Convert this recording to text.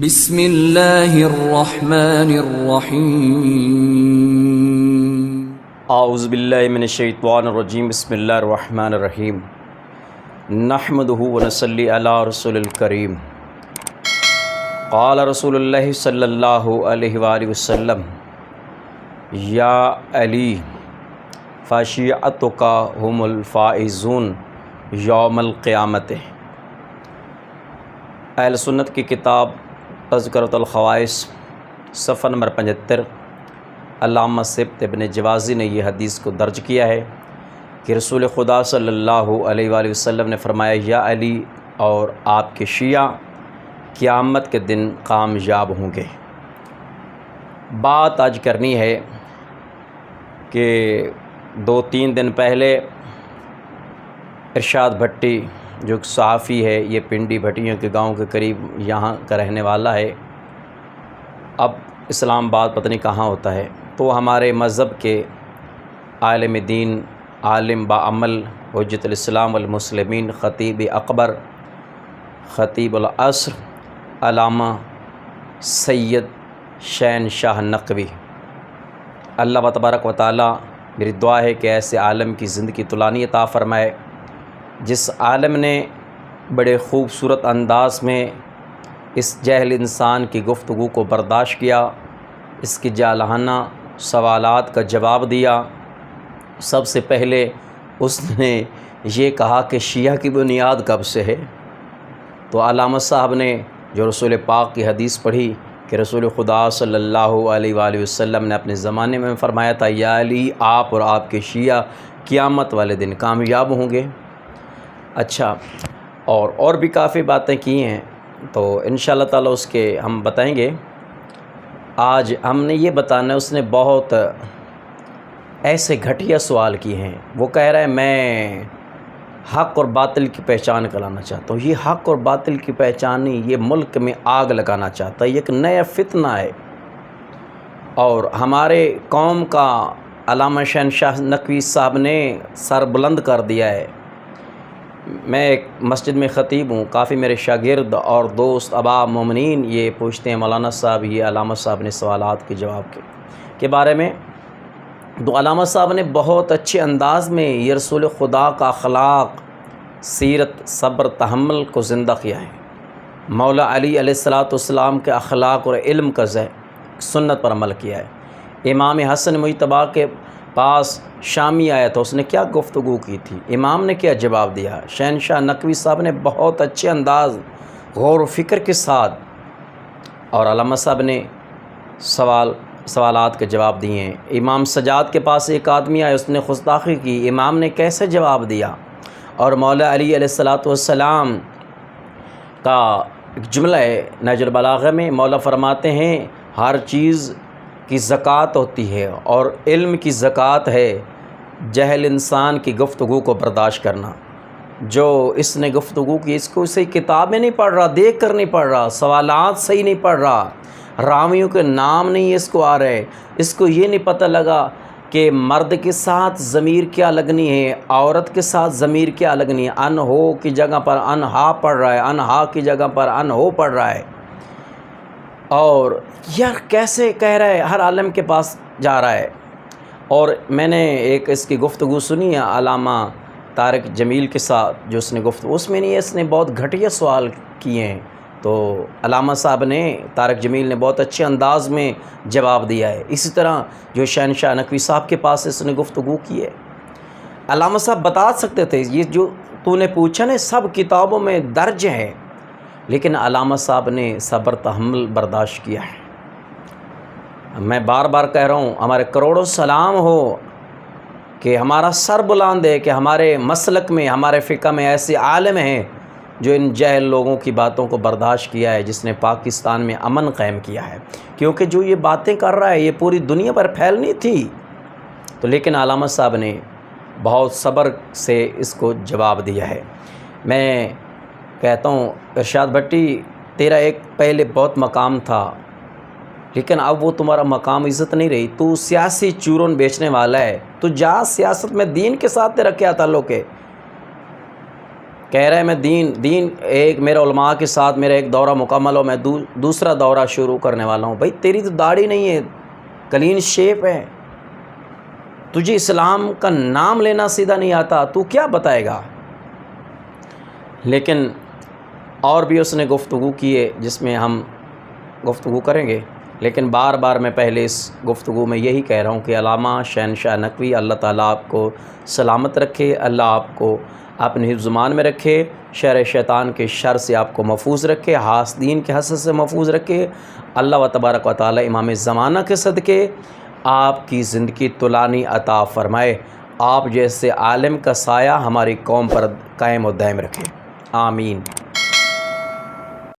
بسم اللہ الرحمن الرحیم۔ اعوذ باللہ من الشیطان الرجیم، بسم اللہ الرحمن الرحیم۔ نحمده ونصلی علی رسول الکریم۔ قال رسول اللہ صلی اللہ علیہ وآلہ وسلم، یا علی فاشیعتک هم الفائزون یوم القیامت اہل سنت کی کتاب تذکرۃ الخوائش صفحہ نمبر پچہتر۔ علامہ سبت ابن جوازی نے یہ حدیث کو درج کیا ہے کہ رسول خدا صلی اللہ علیہ وآلہ وسلم نے فرمایا، یا علی اور آپ کے شیعہ، قیامت کے دن کامیاب ہوں گے۔ بات آج کرنی ہے کہ دو تین دن پہلے ارشاد بھٹی جو ایک صحافی ہے، یہ پنڈی بھٹیوں کے گاؤں کے قریب یہاں کا رہنے والا ہے۔ اب اسلام آباد پتہ نہیں کہاں ہوتا ہے۔ تو ہمارے مذہب کے عالم دین، عالم بعمل حجت الاسلام المسلمین خطیب اکبر، خطیب العصر، علامہ سید شین شاہ نقوی۔ اللہ تبارک و تعالیٰ میری دعا ہے کہ ایسے عالم کی زندگی طلانی عطا فرمائے۔ جس عالم نے بڑے خوبصورت انداز میں اس جہل انسان کی گفتگو کو برداشت کیا، اس کی جالہانہ سوالات کا جواب دیا۔ سب سے پہلے اس نے یہ کہا کہ شیعہ کی بنیاد کب سے ہے؟ تو علامہ صاحب نے جو رسول پاک کی حدیث پڑھی کہ رسول خدا صلی اللہ علیہ وآلہ وسلم نے اپنے زمانے میں فرمایا تھا، یا علی، آپ اور آپ کے شیعہ قیامت والے دن کامیاب ہوں گے۔ اچھا اور اور بھی کافی باتیں کی ہیں، تو ان شاء اللہ تعالیٰ اس کے ہم بتائیں گے۔ آج ہم نے یہ بتانا ہے اس نے بہت ایسے گھٹیا سوال کیے ہیں۔ وہ کہہ رہا ہے، میں حق اور باطل کی پہچان کرانا چاہتا ہوں۔ یہ حق اور باطل کی پہچان نہیں، یہ ملک میں آگ لگانا چاہتا ہے۔ یہ ایک نیا فتنہ ہے۔ اور ہمارے قوم کا علامہ شہن شاہ نقوی صاحب نے سر بلند کر دیا ہے۔ میں ایک مسجد میں خطیب ہوں، کافی میرے شاگرد اور دوست، ابا مومنین، یہ پوچھتے ہیں، مولانا صاحب، یہ علامہ صاحب نے سوالات کے جواب کے کے بارے میں۔ تو علامہ صاحب نے بہت اچھے انداز میں یہ رسول خدا کا اخلاق، سیرت، صبر، تحمل کو زندہ کیا ہے۔ مولا علی علیہ السلاۃ والسلام کے اخلاق اور علم کا سنت پر عمل کیا ہے۔ امام حسن مجتبہ کے پاس شامی آیا تھا، اس نے کیا گفتگو کی تھی؟ امام نے کیا جواب دیا؟ شہنشاہ نقوی صاحب نے بہت اچھے انداز غور و فکر کے ساتھ اور علامہ صاحب نے سوال، سوالات کے جواب دیے ہیں۔ امام سجاد کے پاس ایک آدمی آیا، اس نے خستاخی کی۔ امام نے کیسے جواب دیا؟ اور مولا علی علیہ السلاۃ والسلام کا ایک جملہ ہے نجر البلاغہ میں، مولا فرماتے ہیں، ہر چیز کی زکوٰۃ ہوتی ہے اور علم کی زکوٰۃ ہے جہل انسان کی گفتگو کو برداشت کرنا۔ جو اس نے گفتگو کی، اس کو صحیح کتابیں نہیں پڑھ رہا، دیکھ کر نہیں پڑھ رہا، سوالات صحیح نہیں پڑھ رہا۔ رامیوں کے نام نہیں اس کو آ رہے۔ اس کو یہ نہیں پتہ لگا کہ مرد کے ساتھ ضمیر کیا لگنی ہے، عورت کے ساتھ ضمیر کیا لگنی ہے۔ ان ہو کی جگہ پر ان ہا پڑھ رہا ہے ان ہا کی جگہ پر ان ہو پڑھ رہا ہے۔ اور یار کیسے کہہ رہا ہے، ہر عالم کے پاس جا رہا ہے۔ اور میں نے ایک اس کی گفتگو سنی ہے، علامہ طارق جمیل کے ساتھ، جو اس نے گفتگو، اس میں نہیں، اس نے بہت گھٹیا سوال کیے ہیں۔ تو علامہ صاحب نے، طارق جمیل نے بہت اچھے انداز میں جواب دیا ہے۔ اسی طرح جو شہن شاہ نقوی صاحب کے پاس اس نے گفتگو کی ہے۔ علامہ صاحب بتا سکتے تھے، یہ جو تو نے پوچھا نا، سب کتابوں میں درج ہے لیکن علامہ صاحب نے صبر تحمل برداشت کیا ہے۔ میں بار بار کہہ رہا ہوں، ہمارے کروڑوں سلام ہو کہ ہمارا سر بلند ہے، کہ ہمارے مسلک میں، ہمارے فقہ میں ایسے عالم ہیں جو ان جہل لوگوں کی باتوں کو برداشت کیا ہے، جس نے پاکستان میں امن قائم کیا ہے۔ کیونکہ جو یہ باتیں کر رہا ہے، یہ پوری دنیا پر پھیلنی تھی۔ تو لیکن علامہ صاحب نے بہت صبر سے اس کو جواب دیا ہے۔ میں کہتا ہوں، ارشاد بھٹی، تیرا ایک پہلے بہت مقام تھا، لیکن اب وہ تمہارا مقام عزت نہیں رہی۔ تو سیاسی چورن بیچنے والا ہے۔ تو جا سیاست میں دین کے ساتھ تیرا کیا تعلق ہے؟ کہہ رہے میں دین دین ایک میرے علماء کے ساتھ میرا ایک دورہ مکمل ہو، میں دوسرا دورہ شروع کرنے والا ہوں۔ بھائی، تیری تو داڑھی نہیں ہے، کلین شیپ ہے۔ تجھے اسلام کا نام لینا سیدھا نہیں آتا، تو کیا بتائے گا؟ لیکن اور بھی اس نے گفتگو کی ہے جس میں ہم گفتگو کریں گے، لیکن بار بار میں پہلے اس گفتگو میں یہی کہہ رہا ہوں کہ علامہ شہنشاہ نقوی اللہ تعالیٰ آپ کو سلامت رکھے، اللہ آپ کو اپنے زمان میں رکھے، شر شیطان کے شر سے آپ کو محفوظ رکھے حاسدین کے حسد سے محفوظ رکھے، اللہ و تبارک و تعالیٰ امام زمانہ کے صدقے آپ کی زندگی طلانی عطا فرمائے۔ آپ جیسے عالم کا سایہ ہماری قوم پر قائم و دائم رکھے۔ آمین۔